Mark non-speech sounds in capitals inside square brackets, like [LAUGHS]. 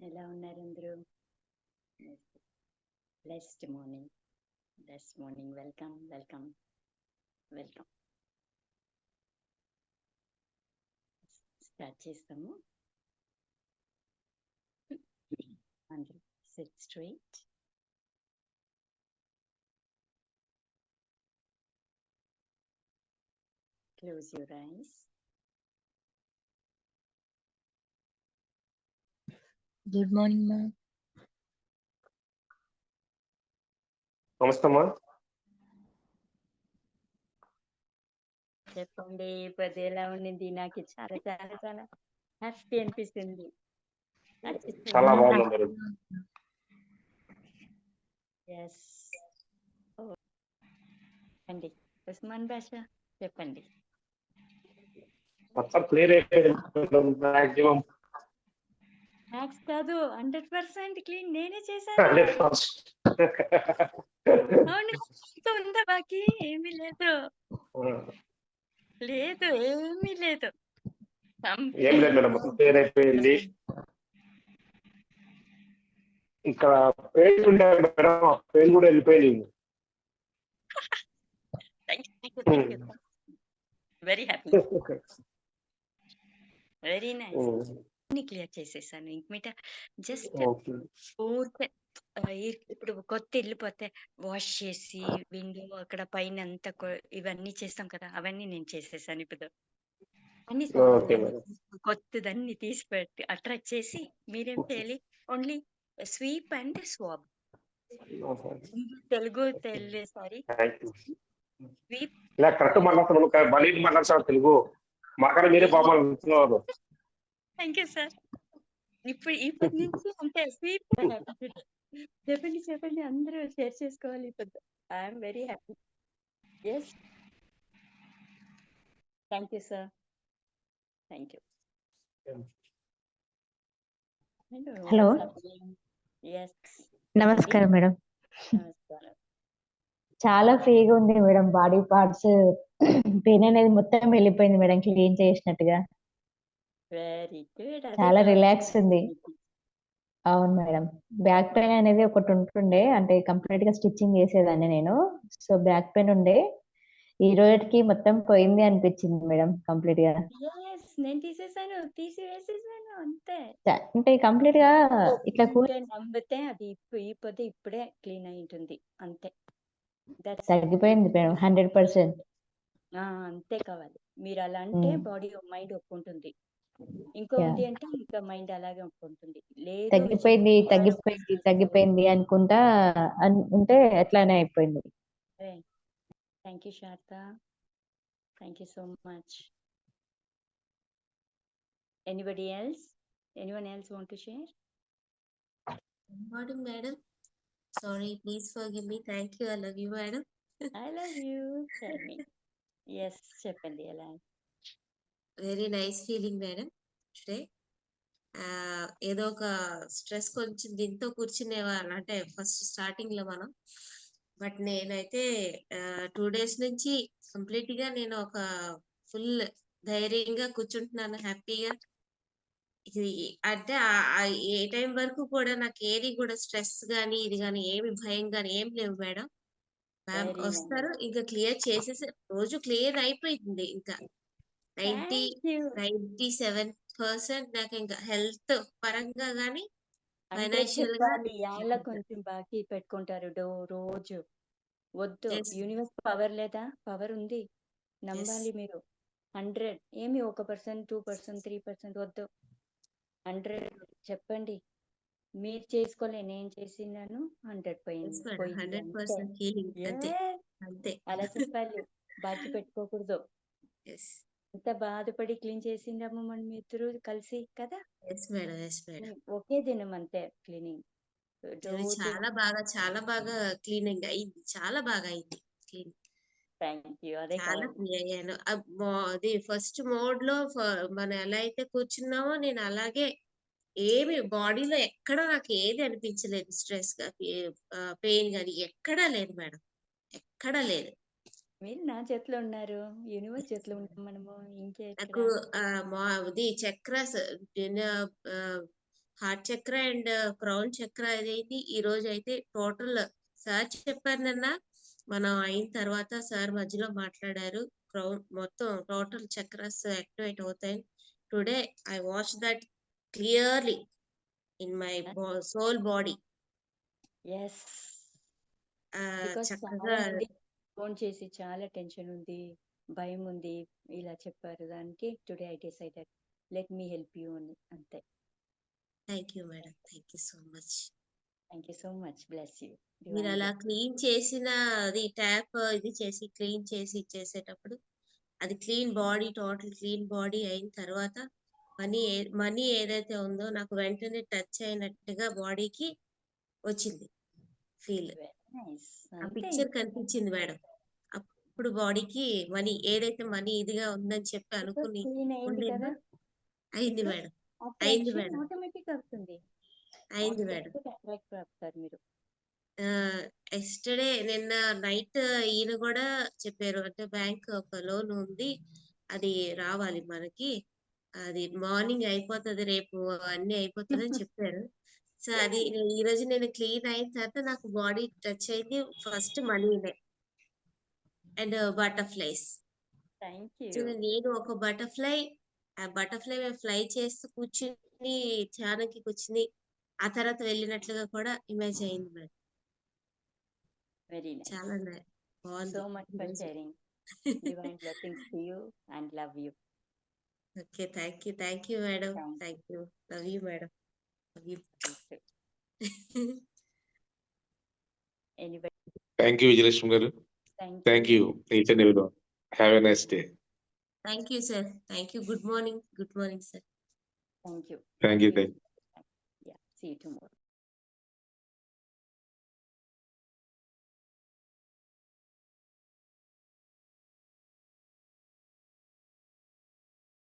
ఎలా ఉన్నారు అందరూ blessed morning blessed morning welcome welcome welcome start చేస్తాము అందరూ sit straight close your eyes Good morning ma'am నమస్తే అమ్మా చెప్పండి పది ఎలా ఉండింది నాకు చాలా చాలా చాలా హ్యాపీ అనిపిస్తుంది చాలా బాగున్నారు ఎస్ అండి ఉస్మాన్ భాష చెప్పండి మొత్తం క్లియర్ అయిపోయింది మాక్సిమం మ్యాథ్స్ కాదు హండ్రెడ్ పర్సెంట్ క్లీన్ నేనే చేశాను. అవును ఉందా బాకీ? ఏమీ లేదు. లేదు ఏమీ లేదు. ఏం లేదు మేడం క్లియర్ అయిపోయింది. ఇక్కడ పెయిన్ ఉండే మేడం ఆ కూడా వెళ్ళిపోయింది వెరీ హ్యాపీ వెరీ నైస్ అన్ని క్లియర్ చేసేసాను. ఇంక మీట జస్ట్ ఊరికే ఈ- ఇప్పుడు కొత్త ఇల్లు పోతే వాష్ చేసి విండో అక్కడ పైన అంతా ఇవన్నీ చేస్తాం కదా అవన్నీ నేను చేసేసాను ఇప్పుడు. అన్ని కొత్తదన్ని తీసి పెట్టి అట్రాక్ట్ చేసి మీరేం చేయాలి? Only sweep and swab. Telugu తెలు sorry. Thank you. Sweep. Correct మాట్లాడుతున్నాను మళ్ళీ మాట్లాడతాను తెలుగు. మాకన్నా మీరే వింటున్నారు థ్యాంక్ యూ సార్ ఇప్పుడు ఇప్పటి నుంచి అంటే స్వీప్ చెప్పండి చెప్పండి. అందరూ షేర్ చేసుకోవాలి. ఇప్పుడు I'm very happy yes thank you sir thank you Hello. Yes నమస్కారం మేడం చాలా ఫ్రీగా ఉంది మేడం బాడీ పార్ట్స్ పెయిన్ అనేది మొత్తం వెళ్ళిపోయింది మేడం క్లీన్ చేసినట్టుగా. వెరీ గుడ్ చాలా రిలాక్స్ ఉంది. అవును మేడం. బ్యాక్ పెయిన్ అనేది ఒకటి ఉంటుండే అంటే కంప్లీట్గా స్టిచ్చింగ్ చేసేదాన్ని నేను. సో బ్యాక్ పెయిన్ ఉండే. ఈ రోజుకి మొత్తం పోయింది అనిపించింది మేడం కంప్లీట్గా. నేను తీసేసాను తీసి వేసేసాను అంతే అంటే కంప్లీట్గా ఇట్లా నమ్మితే అది పొద్దు ఇప్పుడే క్లీన్ అయి ఉంటుంది అంతే. తగ్గిపోయింది మేడం హండ్రెడ్ పర్సెంట్ అంతే కావాలి. మీరు అలా అంటే. బాడీ మైండ్ ఒప్పుకుంటుంది. ఇంకొకటి అంటే ఇంకా మైండ్ అలాగే లేదు తగ్గిపోయింది తగ్గిపోయింది తగ్గిపోయింది అనుకుంటా అన్- ఉంటే అట్లానే అయిపోయింది. Thank you Sharada. Thank you so much. Anybody else anyone else want to share Good morning, madam. Sorry, please forgive me. Thank you. I love you, madam. I love you me yes చెప్పండి ఎలా? Nice feeling, madam. Today. ఆ, ఏదో ఒక stress కొంచెం దీంతో కూర్చునేవాళ్ళు అంటే first స్టార్టింగ్లో మనం బట్ నేనైతే టూ డేస్ నుంచి కంప్లీట్గా నేను ఒక ఫుల్ ధైర్యంగా కూర్చుంటున్నాను హ్యాపీగా ఇది అంటే ఏ టైం వరకు కూడా నాకు ఏది కూడా స్ట్రెస్ గానీ ఇది గానీ ఏమి భయం గానీ ఏం లేవు మేడం మ్యామ్. వస్తారు ఇంకా క్లియర్ చేసేసి రోజు క్లియర్ అయిపోయింది ఇంకా నైన్టీ నైన్టీ సెవెన్ పర్సెంట్ నాకు ఇంకా హెల్త్ పరంగా గానీ ఫైనాన్షియల్గా కొంచెం బాకీ పెట్టుకుంటారు డో- రోజు. వద్దు. యూనివర్స్ పవర్ లేదా? పవర్ ఉంది. నమ్మాలి మీరు. హండ్రెడ్ ఏమి ఒక percent two percent three percent వద్దు. హండ్రెడ్ చెప్పండి. మీరు చేసుకోలే నేను చేసినాను హండ్రెడ్ పోయింది అలా చెప్పాలి. బాకీ [LAUGHS] పెట్టుకోకూడదు. ఎంత బాధపడి క్లీన్ చేసిండాము మనం ఇద్దరు కలిసి కదా? ఎస్ మేడం ఎస్ మేడం ఒకే దినం అంతే క్లీనింగ్. చాలా బాగా చాలా బాగా క్లీనింగ్ అయింది. చాలా బాగా అయింది క్లీన్ థ్యాంక్ యూ అదే చాలా కావాలి ఫ్రీ అయ్యాను అది ఫస్ట్ మోడ్లో మనం ఎలా అయితే కూర్చున్నామో నేను అలాగే ఏమి బాడీలో ఎక్కడ నాకు ఏది అనిపించలేదు స్ట్రెస్గా పెయిన్ గాని ఎక్కడా లేదు మేడం ఎక్కడా లేదు. మీరు నా చేతిలో ఉన్నారు. యూనివర్స్ చేతిలో [LAUGHS] ఉంటాం మనము. ఇంకే నాకు ఇది chakras heart chakra and crown chakra అదైతే ఈ రోజు అయితే టోటల్ సార్ చెప్పారు నిన్న. మనం అయిన తర్వాత సార్ మధ్యలో మాట్లాడారు. క్రౌన్ మొత్తం టోటల్ చక్రాస్ యాక్టివేట్ అవుతాయి. Today I watch that clearly in my soul body. Yes. చక్కగా ఫోన్ చేసి చాలా టెన్షన్ ఉంది భయం ఉంది ఇలా చెప్పారు దానికి. Today I decided let me help you అని అంతే. Thank you madam thank you so much thank you so much bless you మీరు అలా క్లీన్ చేసిన అది ట్యాప్ ఇది చేసి క్లీన్ చేసి చేసేటప్పుడు అది clean body total clean body అయిన తర్వాత మనీ మనీ ఏదైతే ఉందో నాకు వెంటనే టచ్ అయినట్టుగా బాడీకి వచ్చింది. ఫీల్. ఆ పిక్చర్ కనిపించింది మేడం. అప్పుడు బాడీకి మనీ ఏదైతే మనీ ఇదిగా ఉందని చెప్పి అనుకుని అయింది మేడం. అయింది మేడం. ఆటోమేటిక్ అవుతుంది అయింది మేడం. మీరు. ఎస్టర్డే నిన్న నైట్ ఈయన కూడా చెప్పారు. అంటే బ్యాంక్ ఒక లోన్ ఉంది. అది రావాలి మనకి. అది మార్నింగ్ అయిపోతుంది రేపు అన్ని అయిపోతుంది అని [LAUGHS] చెప్పారు. సో అది ఈ రోజు నేను క్లీన్ అయిన తర్వాత నాకు బాడీ టచ్ అయింది ఫస్ట్ మనీనే అండ్ బటర్ఫ్లైస్. నేను ఒక బటర్ఫ్లై ఆ బటర్ఫ్లై మేము ఫ్లై చేస్తూ కూర్చుని ధ్యానంకి కూర్చుని ఆ తర్వాత వెళ్ళినట్లుగా కూడా ఇమేజ్ అయింది మేడం వెరీ చాలా so much for. Sharing thank you thank you madam Thank thank you. Love you [LAUGHS] Anybody? Thank you, Vijay Thank, you. Thank you, each and everyone. Have a nice day. Thank you, sir. Thank you. Good morning. Good morning, sir. Thank you. Thank you. Thank you. Yeah. See you tomorrow.